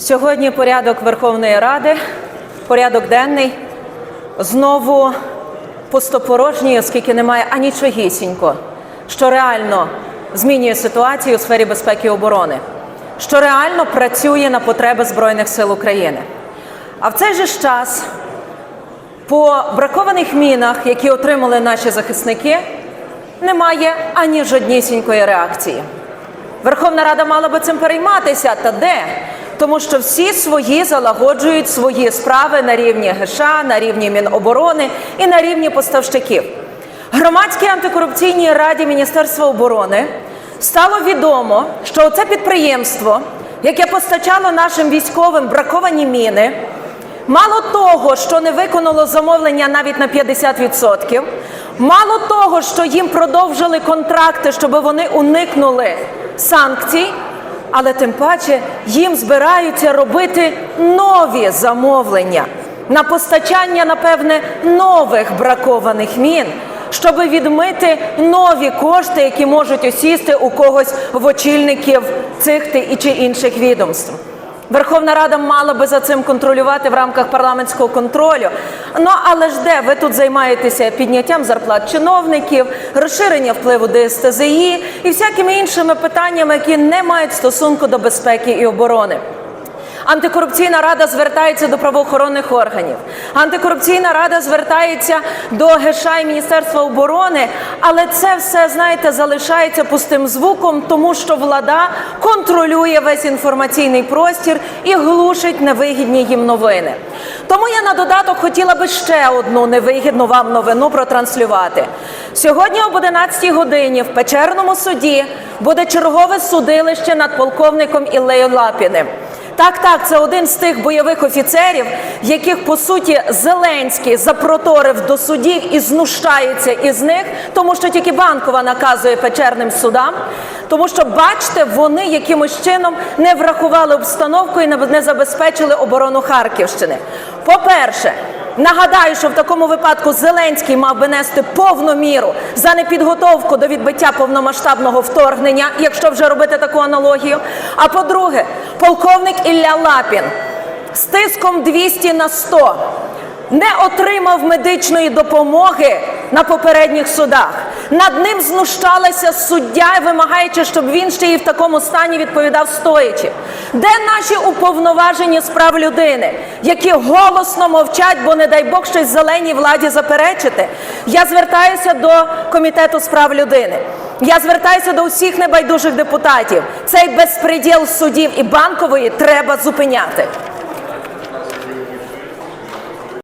Сьогодні порядок Верховної Ради, порядок денний знову пустопорожній, оскільки немає анічогісінько, що реально змінює ситуацію у сфері безпеки і оборони, що реально працює на потреби Збройних сил України. А в цей же ж час по бракованих мінах, які отримали наші захисники, немає ані жоднісінької реакції. Верховна Рада мала би цим перейматися, та де? Тому що всі свої залагоджують свої справи на рівні ГШ, на рівні Міноборони і на рівні поставщиків. Громадській антикорупційній раді Міністерства оборони стало відомо, що це підприємство, яке постачало нашим військовим браковані міни, Мало того, що не виконало замовлення навіть на 50%, мало того, що їм продовжили контракти, щоб вони уникнули санкцій, але тим паче їм збираються робити нові замовлення на постачання, напевне, нових бракованих мін, щоб відмити нові кошти, які можуть осісти у когось в очільників цих чи інших відомств. Верховна Рада мала би за цим контролювати в рамках парламентського контролю. Ну але ж де ви тут займаєтеся підняттям зарплат чиновників, розширення впливу ДСТЗІ і всякими іншими питаннями, які не мають стосунку до безпеки і оборони. Антикорупційна рада звертається до правоохоронних органів. Антикорупційна рада звертається до ГШ і Міністерства оборони, але це все, знаєте, залишається пустим звуком, тому що влада контролює весь інформаційний простір і глушить невигідні їм новини. Тому я на додаток хотіла би ще одну невигідну вам новину протранслювати. Сьогодні об 11 годині в Печерному суді буде чергове судилище над полковником Іллею Лапіним. Так, так, це один з тих бойових офіцерів, яких по суті Зеленський запроторив до судів і знущається із них, тому що тільки банкова наказує печерним судам. Тому що, бачите, вони якимось чином не врахували обстановку і не забезпечили оборону Харківщини. По-перше, Нагадаю, що в такому випадку Зеленський мав би нести повну міру за непідготовку до відбиття повномасштабного вторгнення, якщо вже робити таку аналогію. А по-друге, полковник Ілля Лапін з тиском 200 на 100 не отримав медичної допомоги на попередніх судах. Над ним знущалася суддя, вимагаючи, щоб він ще і в такому стані відповідав стоячи. Де наші уповноважені з прав людини, які голосно мовчать, бо не дай Бог щось зеленій владі заперечити? Я звертаюся до комітету з прав людини. Я звертаюся до усіх небайдужих депутатів. Цей безпреділ судів і банкової треба зупиняти.